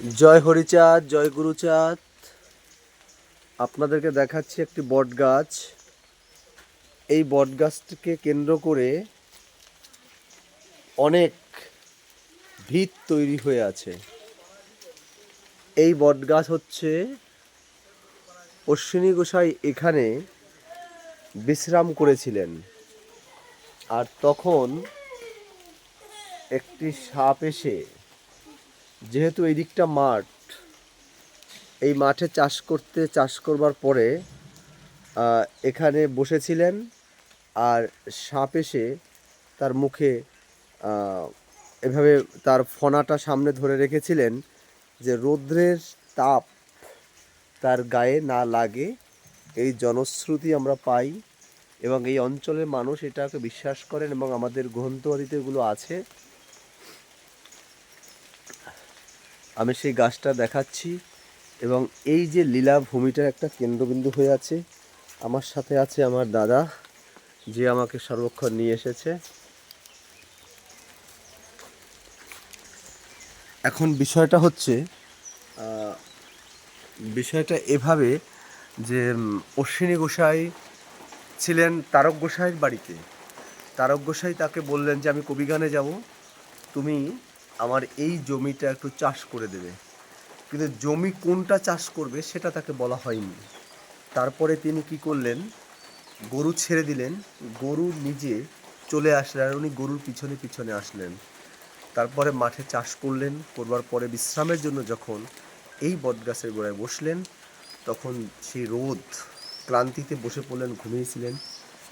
জয় হরিচাঁদ, জয় গুরুচাঁদ। আপনাদেরকে দেখাচ্ছি একটি বট গাছ এই বট গাছটিকে কেন্দ্র করে অনেক ভিত তৈরি হয়ে আছে। এই বট গাছ হচ্ছে অশ্বিনী গোসাই এখানে বিশ্রাম করেছিলেন। আর তখন একটি সাপ এসে যেহেতু এই দিকটা মাঠ, এই মাঠে চাষ করতে, চাষ করবার পরে এখানে বসেছিলেন আর সাপ এসে তার মুখে এভাবে তার ফনাটা সামনে ধরে রেখেছিলেন যে রৌদ্রের তাপ তার গায়ে না লাগে। এই জনশ্রুতি আমরা পাই এবং এই অঞ্চলের মানুষ এটাকে বিশ্বাস করেন এবং আমাদের গ্রন্থআদিতে এগুলো আছে। আমি সেই গাছটা দেখাচ্ছি এবং এই যে লীলা ভূমিটার একটা কেন্দ্রবিন্দু হয়ে আছে, আমার সাথে আছে আমার দাদা, যে আমাকে সর্বক্ষণ নিয়ে এসেছে। এখন বিষয়টা হচ্ছে বিষয়টা এভাবে যে অশ্বিনী গোসাই ছিলেন তারক গোসাইয়ের বাড়িতে। তারক গোসাই তাকে বললেন যে, আমি কবিগানে যাব, তুমি আমার এই জমিটা একটু চাষ করে দেবে। কিন্তু জমি কোনটা চাষ করবে সেটা তাকে বলা হয়নি। তারপরে তিনি কি করলেন? গরু ছেড়ে দিলেন। গরু নিজে চলে আসলেন আর উনি গরুর পিছনে পিছনে আসলেন। তারপরে মাঠে চাষ করলেন, করবার পরে বিশ্রামের জন্য যখন এই বটগাছের গোড়ায় বসলেন, তখন সেই রোদ ক্লান্তিতে বসে পড়লেন, ঘুমিয়েছিলেন।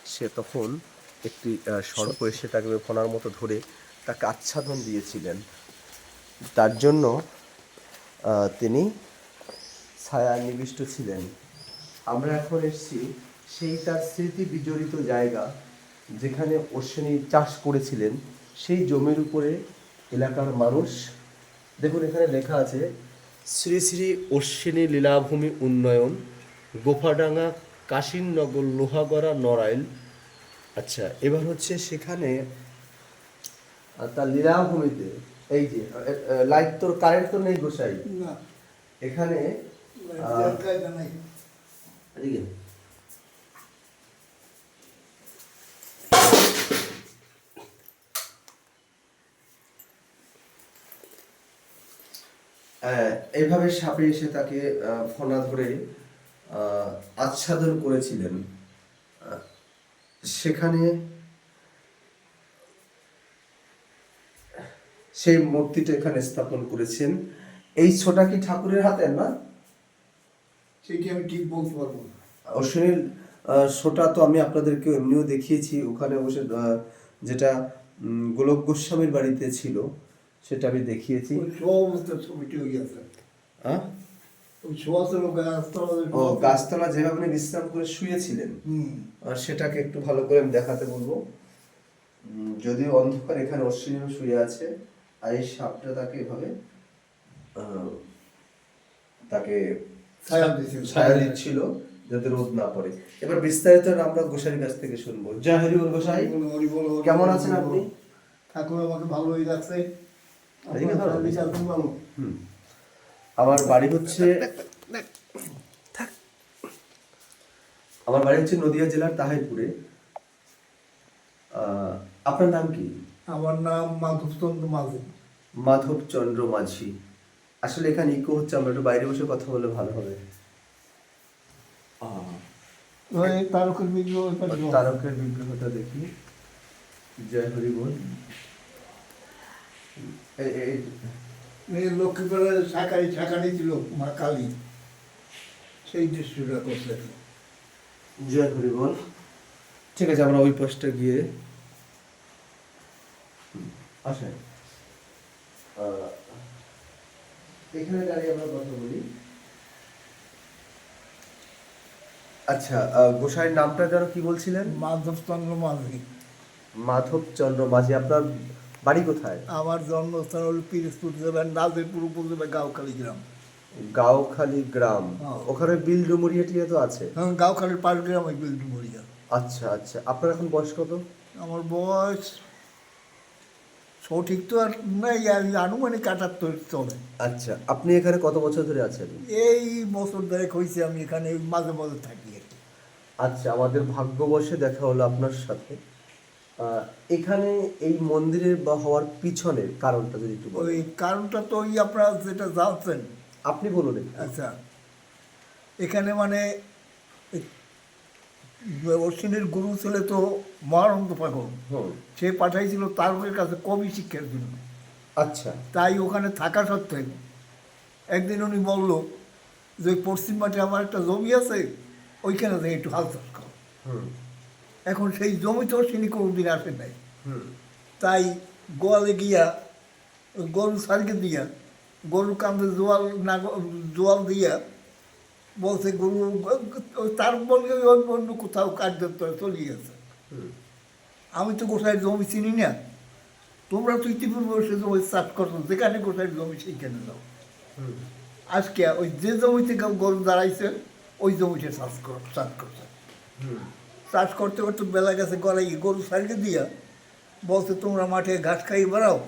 সে তখন একটি সর্প এসে তাকে ফোনার মতো ধরে তাকে আচ্ছাদন দিয়েছিলেন। তার জন্য তিনি ছায়া নিবিষ্ট ছিলেন। আমরা এখন এসেছি সেই তার স্মৃতি বিজড়িত জায়গা, যেখানে অশ্বিনী চাষ করেছিলেন। সেই জমির উপরে এলাকার মানুষ। দেখুন, এখানে লেখা আছে, শ্রী শ্রী অশ্বিনী লীলাভূমি উন্নয়ন, গোফাডাঙ্গা কাশিননগর লোহাগড়া নড়াইল। আচ্ছা এবার হচ্ছে সেখানে আর তার লীলাভূমিতে এই যে লাইট তোর কারেন্ট তো নেই গোসাই এখানে এইভাবে সাপে এসে তাকে আহ, ফনা ধরে আহ, আচ্ছাদন করেছিলেন। সেখানে সেই মূর্তিটা এখানে স্থাপন করেছেন। এই ছোটা কি ঠাকুরের হাতে না? সে কি আমি ঠিক বলতে পারব না। অশ্বিনীর শোটা তো আমি আপনাদেরকে এমনিও দেখিয়েছি ওখানে বসে যেটা গোলক গোস্বামীর বাড়িতে ছিল সেটা আমি দেখিয়েছি। হয়ে ও গাছতলা যেভাবে আপনি বিশ্রাম করে শুয়েছিলেন আর সেটাকে একটু ভালো করে আমি দেখাতে বলব। যদিও অন্ধকার এখানে অশ্বিনীও শুয়ে আছে। আর এই সাপটা তাকে এভাবে তাকে ছায়া দিচ্ছিল যাতে রোদ না পড়ে। এবার বিস্তারিত আমরা গোসাইয়ের কাছ থেকে শুনব। বল গোসাই। কেমন আছেন আপনি? ঠাকুর আমাকে ভালোই রাখছে। আমার বাড়ি হচ্ছে। আমার বাড়ি হচ্ছে নদিয়া জেলার তাহিরপুরে। আহ, আপনার নাম কি? আমার নাম মাধবচন্দ্র মাঝি। মাধব চন্দ্র মাঝি। আসলে এখানে ইকো হচ্ছে আমরা একটু বাইরে বসে কথা বলে ভালো হবে। তারকের বিগ্রহ। তারকের বিগ্রহটা দেখি। জয় হরি বল। লক্ষ্মীপুরের শাখারি শাখারি ছিল মা কালী। সেই দৃশ্যটা করছে। জয় হরি বল। ঠিক আছে আমরা ওই পাশটা গিয়ে আসেন। এখানে দাঁড়িয়ে আমরা কথা বলি। আচ্ছা গোসাইয়ের নামটা যেন কি বলছিলেন? মাধবচন্দ্র মাঝি। মাধব চন্দ্র মাঝি আপনার বাড়ি কোথায়? আমার জন্মস্থান হল পিরিজপুর জেলার নাজিরপুর উপজেলা গাঁওখালী গ্রাম। গাওখালি গ্রাম। হ্যাঁ। ওখানে বিল ডুমুরিয়া তো আছে? এখন গাঁওখালীর পাশ গ্রাম এক বিল্ডিং মরিয়া আচ্ছা আচ্ছা। আপনার এখন বয়স কত? আমার বয়স সঠিক তো আর নাই আনুমানিক আটাত্তর চলে। আচ্ছা আপনি এখানে কত বছর ধরে আছেন? এই বছর ধরে হয়েছে আমি এখানে মাঝে মাঝে থাকি আর কি। আচ্ছা আমাদের ভাগ্যবশে দেখা হলো আপনার সাথে। এখানে এই মন্দিরের বা হওয়ার পিছনের কারণটা যদি একটু ওই কারণটা তো ওই আপনারা যেটা জানছেন। আপনি বলুন আচ্ছা এখানে মানে অশ্বিনের গুরু ছিল তো মহানন্দ পাগল। সে পাঠাইছিল তারকের কাছে কবি শিক্ষার জন্য। আচ্ছা। তাই ওখানে থাকা সত্ত্বেও একদিন উনি বলল যে পশ্চিম মাঠে আমার একটা জমি আছে ওইখানে যে একটু হাল চাষ করো। এখন সেই জমি তো তিনি কোনোদিন আসে নাই। তাই গোয়ালে গিয়া গরু সারকে দিয়া গরুর কান্দে জোয়াল না জোয়াল দিয়া বলছে গরু তার বলকে অন্য কোথাও কার্যত চলে গেছে। আমি তো গোসাইয়ের জমি চিনি না। তোমরা তো ইতিপূর্বে বসে জমি চাষ করছ যেখানে গোসাইয়ের জমি সেইখানে যাও। আজকে ওই যে জমিতে গরু দাঁড়াইছে ওই জমিতে চাষ কর চাষ করছে। চাষ করতে করতে বেলা গেছে গলায় গরু সারিয়ে দিয়া বলছে তোমরা মাঠে ঘাস খাই বেড়াও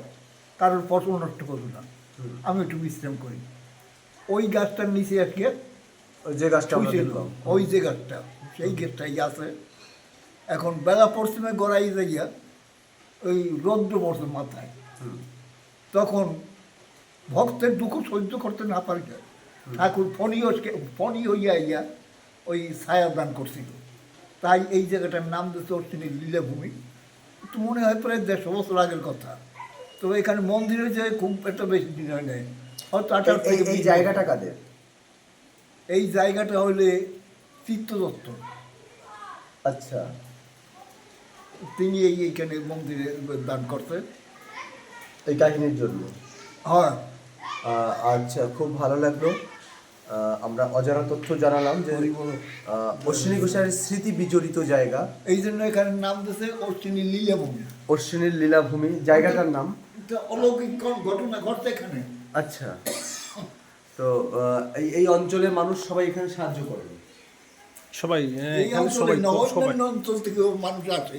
কারোর ফসল নষ্ট করো না। আমি একটু বিশ্রাম করি। ওই গাছটার নিচে আজকে ওই যে গাছটা ওই যে গাছটা সেই গাছটাই আছে। এখন বেলা পশ্চিমে গড়াই যাইয়া ওই রৌদ্র পড়ছে মাথায়। তখন ভক্তের দুঃখ সহ্য করতে না পারিয়া ঠাকুর ফণি ফণি হইয়া ইয়া ওই ছায়া দান করছিল। তাই এই জায়গাটার নাম দিতে অর্চিনী লীলাভূমি। তো মনে হয় প্রায় দেড়শো বছর আগের কথা। তো এখানে মন্দিরে যে খুব একটা বেশি দিন হয় নাই। হয়তো আঠারো এই- জায়গাটা কাদের? এই জায়গাটা হলে চিত্ত দত্ত আচ্ছা। তিনি এই এইখানে মন্দিরে দান করতেন এই কাহিনীর জন্য? হ্যাঁ। আচ্ছা খুব ভালো লাগল। আমরা অজানা তথ্য জানালাম যে অশ্বিনী ঘোষের স্মৃতি বিজড়িত জায়গা। এই জন্য এখানে নাম দিয়েছে অর্চিনী লীলাভূমি। অশ্বিনীর লীলাভূমি জায়গাটার নাম? অলৌকিক ঘটনা ঘটছে এখানে। আচ্ছা। তো এই এই অঞ্চলের মানুষ সবাই এখানে সাহায্য করেন সবাই এখানে সবাই সবাই। অঞ্চল থেকেও মানুষ আসে।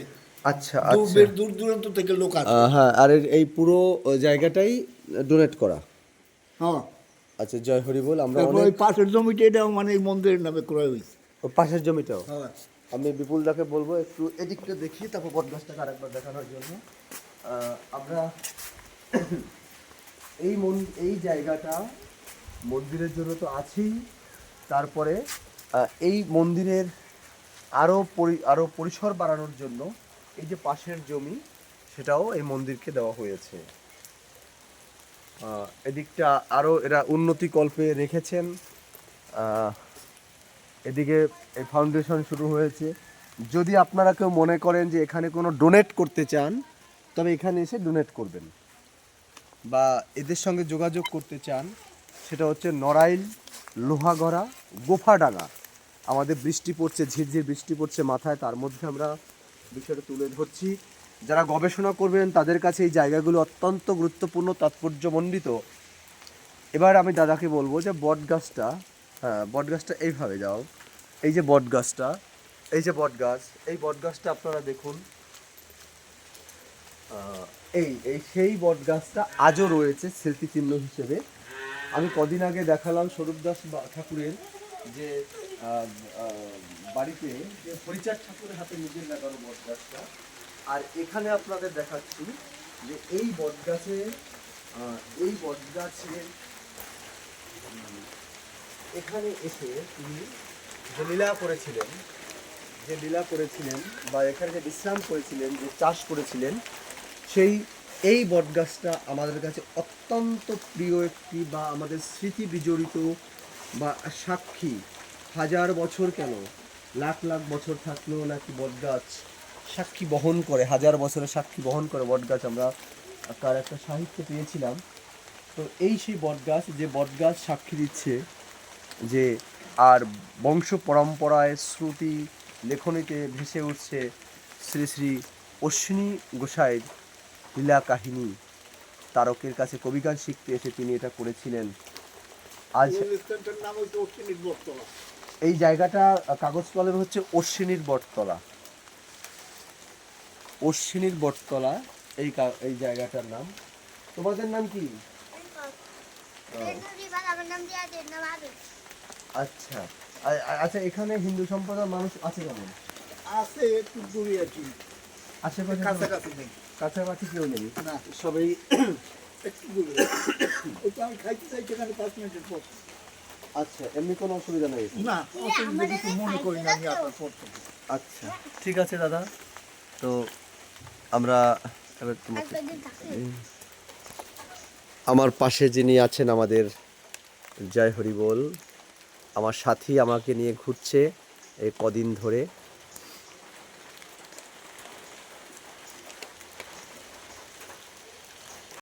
আচ্ছা দূর দূর দূরান্ত থেকে লোক আসে। হ্যাঁ আর এই পুরো জায়গাটাই ডোনেট করা। হ্যাঁ। আচ্ছা জয় হরি বল আমরা অনেক ওই পাশের জমিটা এটাও মানে মন্দিরের নামে ক্রয় হয়েছে। ও পাশের জমিটাও? হ্যাঁ। আমি বিপুল দাকে বলব একটু এদিকটা দেখি তারপর বটগাছটাকে আরেকবার দেখানোর জন্য। আমরা এই মন এই জায়গাটা মন্দিরের জন্য তো আছেই। তারপরে এই মন্দিরের আরও পরি আরও পরিসর বাড়ানোর জন্য এই যে পাশের জমি, সেটাও এই মন্দিরকে দেওয়া হয়েছে। এদিকটা আরও এরা উন্নতি কল্পে রেখেছেন। এদিকে এই ফাউন্ডেশন শুরু হয়েছে। যদি আপনারা কেউ মনে করেন যে এখানে কোনো ডোনেট করতে চান, তবে এখানে এসে ডোনেট করবেন। বা এদের সঙ্গে যোগাযোগ করতে চান সেটা হচ্ছে নড়াইল, লোহাগড়া, গোফাডাঙ্গা। আমাদের বৃষ্টি পড়ছে, ঝিরঝির বৃষ্টি পড়ছে মাথায়, তার মধ্যে আমরা বিষয়টা তুলে ধরছি। যারা গবেষণা করবেন, তাদের কাছে এই জায়গাগুলো অত্যন্ত গুরুত্বপূর্ণ, তাৎপর্যমণ্ডিত। এবার আমি দাদাকে বলব যে বট গাছটা হ্যাঁ বট গাছটা এইভাবে যাও। এই যে বট গাছটা এই যে বট গাছ এই বট গাছটা আপনারা দেখুন। এই এই সেই বট গাছটা আজও রয়েছে স্মৃতিচিহ্ন হিসেবে। আমি কদিন আগে দেখালাম স্বরূপ দাস ঠাকুরের যে বাড়িতে যে হরিচাঁদ ঠাকুরের হাতে নিজের লাগানো বট গাছটা আর এখানে আপনাদের দেখাচ্ছি যে এই বট গাছে এই বট গাছের এখানে এসে তিনি যে লীলা করেছিলেন, যে লীলা করেছিলেন বা এখানে যে বিশ্রাম করেছিলেন, যে চাষ করেছিলেন, সেই এই বটগাছটা আমাদের কাছে অত্যন্ত প্রিয় একটি বা আমাদের স্মৃতি বিজড়িত বা সাক্ষী। হাজার বছর কেন? লাখ লাখ বছর থাকলেও নাকি বটগাছ? সাক্ষী বহন করে, হাজার বছরের সাক্ষী বহন করে বটগাছ আমরা তার একটা সাহিত্য পেয়েছিলাম। তো এই সেই বটগাছ, যে বটগাছ সাক্ষী দিচ্ছে যে আর বংশ পরম্পরায় শ্রুতি লেখনীতে ভেসে উঠছে শ্রী শ্রী অশ্বিনী গোসাইয়ের লীলা কাহিনী। তারকের কাছে কবিগান শিখতে এসে তিনি এটা করেছিলেন। আজ এই জায়গাটা কাগজ কলমে হচ্ছে অশ্বিনীর বটতলা। অশ্বিনীর বটতলা এই এই জায়গাটার নাম। তোমাদের নাম কি? আচ্ছা। আচ্ছা এখানে হিন্দু সম্প্রদায়ের মানুষ আছে কেমন? আছে একটু দূরে আছি। আশেপাশে কাছাকাছি নেই। কাছাকাছি কেউ নেই। না। সবাই একটু দূরে ওটা আমি খাইতে চাই সেখানে পাঁচ মিনিটের পর। আচ্ছা এমনি কোনো অসুবিধা নেই? না অসুবিধা কিছু মনে করি না আমি আসার পর আচ্ছা ঠিক আছে দাদা। তো আমরা এবার তোমাকে আমার পাশে যিনি আছেন আমাদের জয় হরি বল আমার সাথী আমাকে নিয়ে ঘুরছে এই কদিন ধরে।